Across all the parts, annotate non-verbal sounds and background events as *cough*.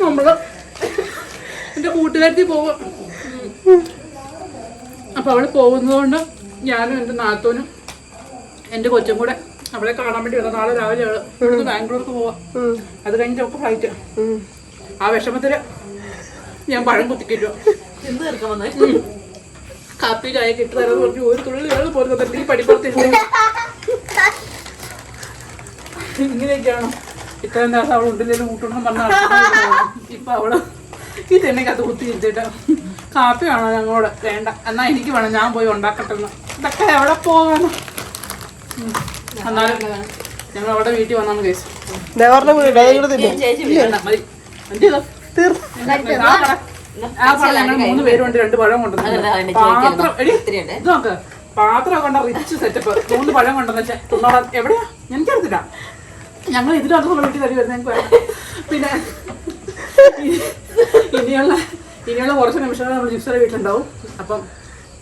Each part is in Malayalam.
നമ്മൾ എന്റെ കൂട്ടുകാരത്തി പോവും. അപ്പോൾ അവൾ പോകുന്നതുകൊണ്ട് ഞാനും എന്റെ നാത്തോനും എന്റെ കൊച്ചും കൂടെ അവളെ കാണാൻ വേണ്ടി വന്നു നാളെ രാവിലെ അവൾ ഇവിടുന്ന് ബാംഗ്ലൂർക്ക് പോവാം. അത് കഴിഞ്ഞിട്ട് ഒക്കെ ഫ്ലൈറ്റ് ആ വിഷമത്തിൽ ഞാൻ പഴം കുത്തിക്കില്ലോ എന്ത് തീർക്കാൻ വന്നേ? കാപ്പി ചായ കിട്ടുന്ന പറഞ്ഞു ഒരു തുള്ളി വെള്ളം പോലും ഈ *laughs* ഇങ്ങനെയൊക്കെയാണോ? ഇത്രയും ദിവസം അവൾ ഉണ്ടല്ലേ കൂട്ടണം പറഞ്ഞ ഇപ്പൊ അവൾ ഈ കത്ത് കുത്തി ഇരുത്തിട്ട് കാപ്പി വേണോ ഞങ്ങളോട്. വേണ്ട. എന്നാ എനിക്ക് വേണം. ഞാൻ പോയി ഉണ്ടാക്കട്ടെന്ന്. ഇതൊക്കെ എവിടെ പോകണം. എന്നാലും ഞങ്ങൾ അവിടെ വീട്ടിൽ വന്നാണ് കേസ്. ഞങ്ങൾ മൂന്ന് പേരുണ്ട് രണ്ട് പഴം കൊണ്ടുവന്നു. പാത്രം. ഇത് നോക്ക് പാത്രം കൊണ്ട റിച്ച് സെറ്റപ്പ് മൂന്ന് പഴം കൊണ്ടുവന്നു വെച്ചാൽ എവിടെയാ? എനിക്കറിയത്തില്ല ഞങ്ങൾ ഇതിനകത്ത് വീട്ടിൽ തടി വരുന്ന ഞങ്ങൾക്ക് പിന്നെ ഇനിയുള്ള ഇനിയുള്ള കുറച്ച് നിമിഷങ്ങൾ നമ്മൾ ജിപ്സറെ വീട്ടിലുണ്ടാവും. അപ്പം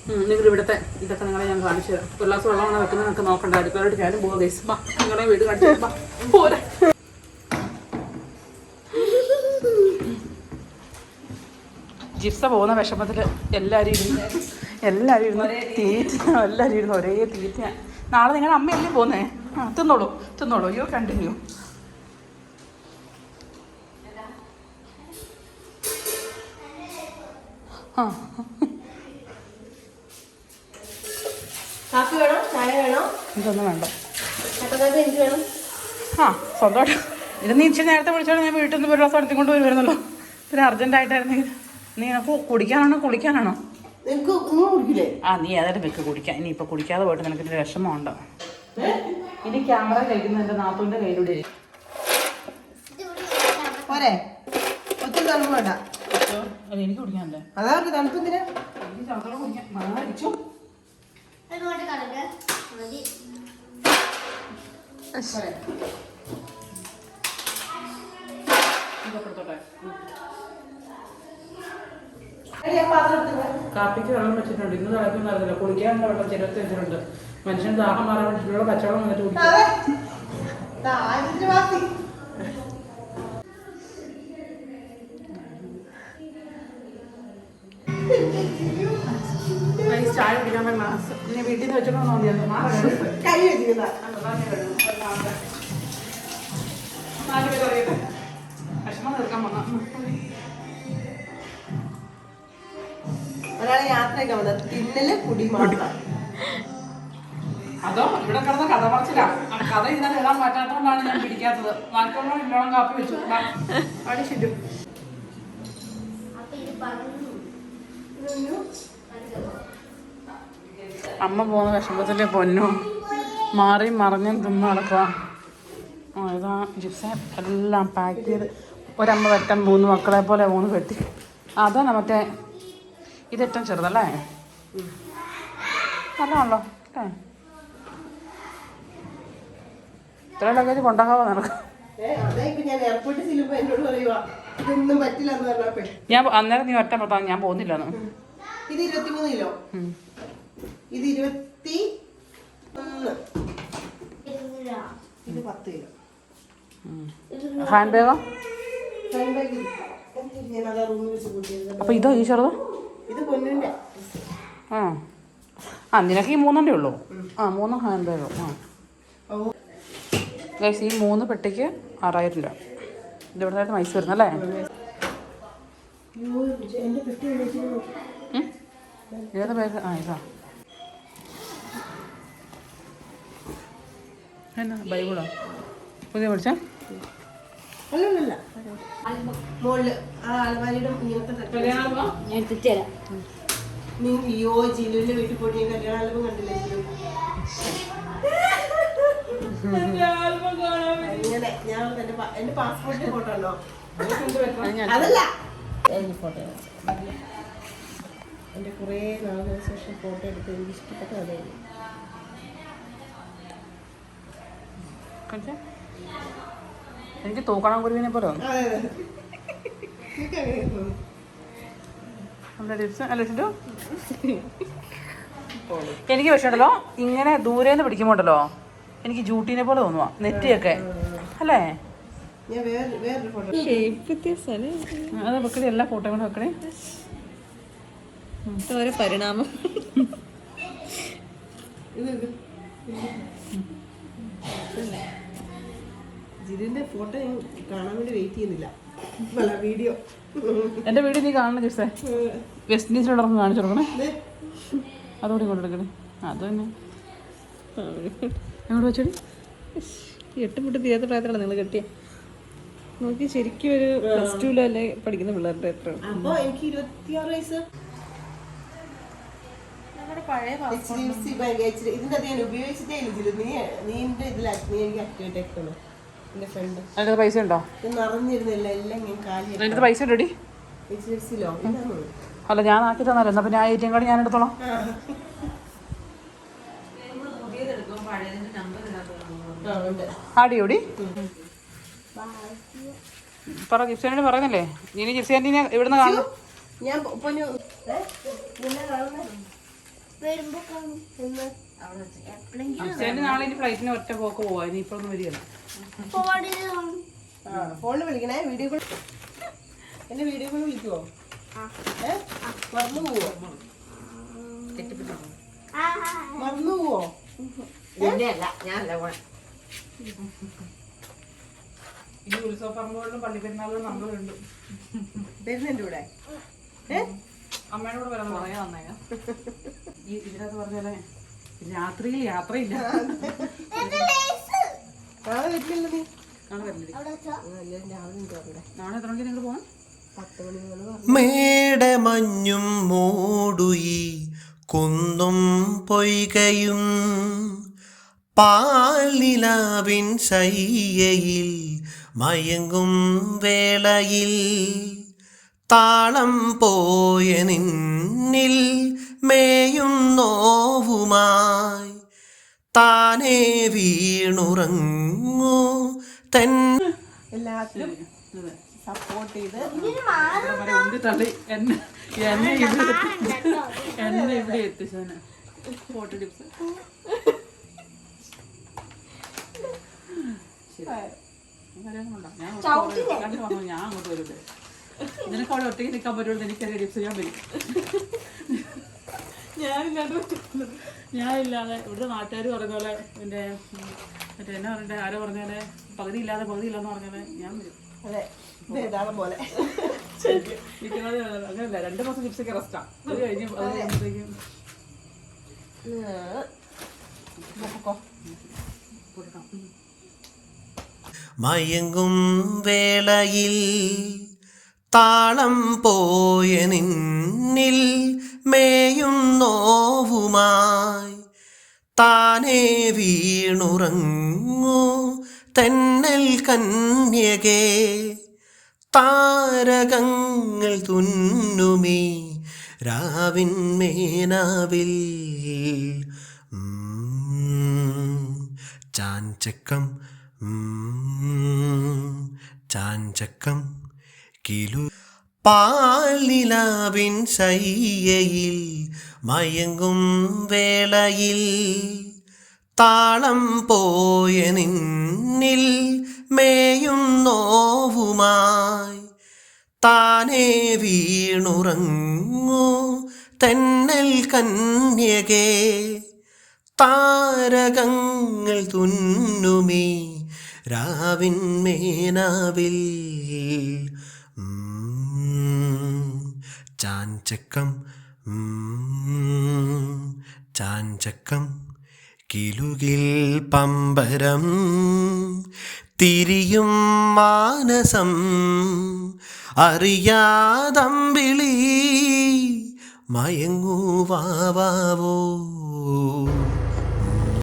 നിങ്ങൾ ഇവിടുത്തെ ഇതൊക്കെ നിങ്ങളെ ഞാൻ കാണിച്ചു തരാം. ഒരു ഗ്ലാസ് വെള്ളമാണ് വെക്കുന്നത് നിങ്ങൾക്ക് നോക്കണ്ട. അടുക്കളോട്ട് ഞാനും പോകാം ഗൈസ്. ബാ നിങ്ങളെ വീട് കാണിച്ചു. ബാ പോരെ. ജിപ്സ പോകുന്ന വിഷമത്തിൽ എല്ലാവരും ഇരുന്ന് എല്ലാവരും ഇരുന്ന് തീറ്റ എല്ലാവരും ഇരുന്ന് ഒരേ തീറ്റ നാളെ നിങ്ങളുടെ അമ്മയല്ലേ പോകുന്നേ ആ തിന്നോളൂ തിന്നോളൂ. യു കണ്ടിന്യൂ ആ. കാപ്പി വേണോ? ചായ വേണോ? ഇതൊന്നും വേണ്ട. കട്ടക്കാപ്പി എനിക്ക് വേണം. ആ സ്വന്തമായിട്ട്. ഇത് നീ ഇച്ചിരി നേരത്തെ വിളിച്ചോളൂ ഞാൻ വീട്ടിൽ നിന്ന് ഒരു സ്ഥലത്തും കൊണ്ട് വരുമായിരുന്നല്ലോ പിന്നെ അർജന്റായിട്ടായിരുന്നെങ്കിൽ നീ കുടിക്കാനാണോ കുളിക്കാനാണോ? ആ നീ ഏതായാലും വെക്ക് കുടിക്കാം ഇനി ഇപ്പൊ കുടിക്കാതെ പോയിട്ട് നിനക്ക് വിഷമമുണ്ടോ? ഇനി ക്യാമറ കഴിക്കുന്ന എന്റെ നാത്തൂന്റെ കയ്യിലൂടെ പോരെ? ഒത്തിരി തണുപ്പ് വേണ്ട. എനിക്ക് കുടിക്കാനല്ലേ? അതാ ഒരു തണുപ്പ് എന്തിനാ? ചാത്തോളം കാപ്പിക്ക് വെള്ളം വെച്ചിട്ടുണ്ട്. ഇന്ന് തിളയ്ക്കുന്ന അറിയില്ല കുളിക്കാൻ വെള്ളം ചെരുത്ത് വെച്ചിട്ടുണ്ട്. മനുഷ്യൻ ദാഹം മാറാൻ വേണ്ടിയിട്ടുള്ള കച്ചവടം വന്നിട്ട് കുടിക്കും ചായ കുടിക്കാൻ ഗ്ലാസ്. ഇനി വീട്ടിൽ നിന്ന് മതിയായിരുന്നു നാളെ കഴിയും. അറിയട്ടെ തീർക്കാൻ വന്ന. ഒരാളെ യാത്രയൊക്കെ വന്നത് തിന്നൽ കുടി മാത്രം അതോ ഇവിടെ കിടന്ന കഥ പറച്ചില്ല ആ കഥ ഇതിനകത്ത് എഴുതാൻ പറ്റാത്തതുകൊണ്ടാണ് ഞാൻ പിടിക്കാത്തത്. നാൽക്കോളം ഇല്ലോളം കാപ്പി വെച്ചു. പഠിച്ചിട്ടു അമ്മ പോകുന്ന വിഷമത്തിലെ പൊന്നു? മാറി മറിഞ്ഞും തിന്ന് നടക്കുക ആ ഇതാ ജിപ്സ. എല്ലാം പാക്ക് ചെയ്ത്. ഒരമ്മ വെട്ടം മൂന്ന് മക്കളെ പോലെ മൂന്ന് വെട്ടി. അതാണ് മറ്റേ ഇതേറ്റവും ചെറുതല്ലേ? നല്ലതാണല്ലോ. അല്ലേ? ഇത്ര ലഗേജ് കൊണ്ടാകാവോ നിനക്ക്? ഞാൻ അന്നേരം നീ ഒറ്റ പറഞ്ഞാൽ ഞാൻ പോകുന്നില്ലെന്ന്. ഇത് ഇരുപത്തിമൂന്ന് കിലോ. ഇത് ഇരുപത്തി ഇത് പത്ത് കിലോ. ഹാൻഡ് ബാഗോ? അപ്പൊ ഇതോ ഈ ചെറുതോ? ഇത് ആ. ആ നിനക്ക് ഈ മൂന്നെണ്ണേ ഉള്ളൂ? ആ മൂന്ന് ഹാൻഡ് ബാഗോ. ആ. ഗൈസ് ഈ മൂന്ന് പെട്ടിക്ക് ആറായിരം രൂപ ഇത് ഇവിടെ മൈസ് മൈസൂർ അല്ലേ? ഏത് ബാഗ്? ആ ഇതാ. എന്നാ ബൈബിളോ? പുതിയ പഠിച്ച? അല്ലല്ല ആ അലമാരിയുടെ ഇങ്ങനത്തെ നീ അയ്യോ ജിലുവിന്റെ വീട്ടിൽ പോയി ഞാൻ കല്യാണ ആൽബം കണ്ടില്ലേ ജിലു ഇങ്ങനെ ഞാൻ എന്റെ എന്റെ പാസ്പോർട്ടിന്റെ ഫോട്ടോ ഉണ്ടോ അതല്ല. ഫോട്ടോ എന്റെ കുറേ നാളുകൾക്ക് ശേഷം ഫോട്ടോ എടുത്ത് എനിക്ക് ഇഷ്ടപ്പെട്ട അതായിരുന്നു എനിക്ക് തൂക്കണം കുരുവിനെ പോലെ. എനിക്ക് പക്ഷേ ഉണ്ടല്ലോ ഇങ്ങനെ ദൂരെ നിന്ന് പിടിക്കുമ്പോൾ ഉണ്ടല്ലോ എനിക്ക് ജൂട്ടീനെ പോലെ തോന്നുവാ നെറ്റിയൊക്കെ. അല്ലേ? ഞാൻ വേറെ വേറൊരു ഫോട്ടോ വ്യത്യാസമല്ലേ അത് വെക്കടി എല്ലാ ഫോട്ടോയും കൂടെ വെക്കണേ പരിണാമം. ഇത് ഇത്. ജിതിന്റെ ഫോട്ടോ ഞാൻ കാണാൻ വേണ്ടി വെയിറ്റ് ചെയ്യുന്നില്ല. അല്ല വീഡിയോ എന്റെ വീഡിയോ നീ കാണണം ജിസേ. വെസ്റ്റ് ഇൻഡീസിലോടൊപ്പം കാണിച്ചു കൊടുക്കണേ. അതോടെ കൊണ്ടെടുക്കണേ അത് തന്നെ. എങ്ങോട്ട് വെച്ചോടി? എട്ട് മുട്ട് തീരാത്ത പ്രായത്തിലാണ് നിങ്ങൾ കെട്ടിയ. നോക്കി ശരിക്കും ഒരു പ്ലസ് ടുവിലല്ലേ പഠിക്കുന്ന പിള്ളേരുടെ എത്ര? അപ്പൊ എനിക്ക് ഇരുപത്തിയാറ് വയസ്സ്. ഇതിന്റെ അത് ഞാൻ ഉപയോഗിച്ചിട്ടേ ഇല്ല. നീ നീന്റെ ഇതിൽ നീ എനിക്ക് ആക്ടിവേറ്റ് ആക്കണം ഫ്രണ്ട് അതിന്റെ പൈസ ഉണ്ടോ? ഇത് നിറഞ്ഞിരുന്നില്ല എല്ലാം ഞാൻ കാലി അതിന്റെ പൈസ ഉണ്ടോടി? എച്ച് ഡി എഫ് സിയിലോ ഇതാണോ? അല്ല ഞാൻ ആക്കി തന്നാലോ എന്നാ പിന്നെ ആ എ ടി എം കാർഡ് ഞാൻ എടുത്തോളാം. ഉണ്ട്. ആടിയോടി പറ ജിപ്സേനോട് പറയുന്നില്ലേ? ഇനി ജിപ്സി ആന്റീനെ ഇവിടുന്ന് കാണും. ഞാൻ നാളെ ഇനി ഫ്ലൈറ്റിന് ഒറ്റ പോക്ക് പോവാ. ഇനി ഇപ്പോൾ ഒന്നും വരികയല്ല. ആ ഫോണിൽ വിളിക്കണേ വീഡിയോ കോൾ എന്നെ വീഡിയോ കോൾ വിളിക്കുവോ? ഏ? മറന്നു പോവോ? മറന്നു പോവോ? ഇനി ഉത്സവ പറമ്പുകളിലും പള്ളി പെരുന്നാളുകളും നമ്മളുണ്ട് വരുന്നുണ്ട് ഇവിടെ. അമ്മയുടെ കൂടെ വരാൻ പറയാൻ വന്നേക്ക. ഈ ഇതിനകത്ത് പറഞ്ഞാലേ രാത്രിയിൽ യാത്രയില്ല. നാളെ വരില്ലല്ലോ നീ? മേടമഞ്ഞും മൂടുയി കുന്നും പൊയ്കയും പാലിലാവിൻ ശയ്യയിൽ മയങ്ങും വേളയിൽ താളം പോയ നിന്നിൽ മേയും നോവുമായി താനേ വീണുറങ്ങൂ തൻ എല്ലാത്തിലും സപ്പോർട്ട് ചെയ്ത് ഉന്തി തള്ളി എന്നെ എന്നെ ഇവിടെ എത്തിച്ചു എന്നെ ഇവിടെ എത്തിച്ചതിന് ഫോട്ടോ ടിപ്സ് ഞാൻ അങ്ങോട്ട് വന്നു ഞാൻ അങ്ങോട്ട് വരൂലേ നിനക്ക് അവിടെ ഒറ്റയ്ക്ക് നിൽക്കാൻ പറ്റുള്ളൂ എനിക്കറിയാം ടിപ്സ് ഞാൻ വരും പറ്റില്ല. ഞാനില്ലാതെ ഇവിടെ നാട്ടുകാർ പറഞ്ഞ പോലെ എന്റെ മറ്റേ എന്നെ പറഞ്ഞിട്ട് ആരോ പറഞ്ഞത് പകുതി ഇല്ലാതെ പകുതി ഇല്ലാന്ന് പറഞ്ഞത് ഞാൻ വരും. അതെ. വേദാളം പോലെ. ഇരിക്കുന്നത് അങ്ങനെയല്ല രണ്ട് മാസം ജിപ്സിക്ക് റെസ്റ്റാണ് അത് കഴിഞ്ഞ് അത് കഴിയുമ്പോഴത്തേക്കും. മയങ്ങും വേളയിൽ താളം പോയ നിന്നിൽ മേയും നോവുമായി താനേ വീണുറങ്ങൂ തെന്നൽ കന്യകേ. താരകങ്ങൾ തുന്നുമീ രാവിൻ മേനാവിൽ. ചാഞ്ചക്കം ചാഞ്ചക്കം കിലു പാലിലാവിൻ ശയ്യയിൽ മയങ്ങും വേളയിൽ താളം പോയ നിന്നിൽ മേയും നോവുമായി. താനേ വീണുറങ്ങൂ തെന്നൽ കന്യകേ. താരകങ്ങൾ തുന്നുമീ രാവിൻ മേനാവിൽ. ചാഞ്ചക്കം ചാഞ്ചക്കം കിലുകിൽ പമ്പരം തിരിയും മാനസം അറിയാതമ്പിളി മയങ്ങുവാവോ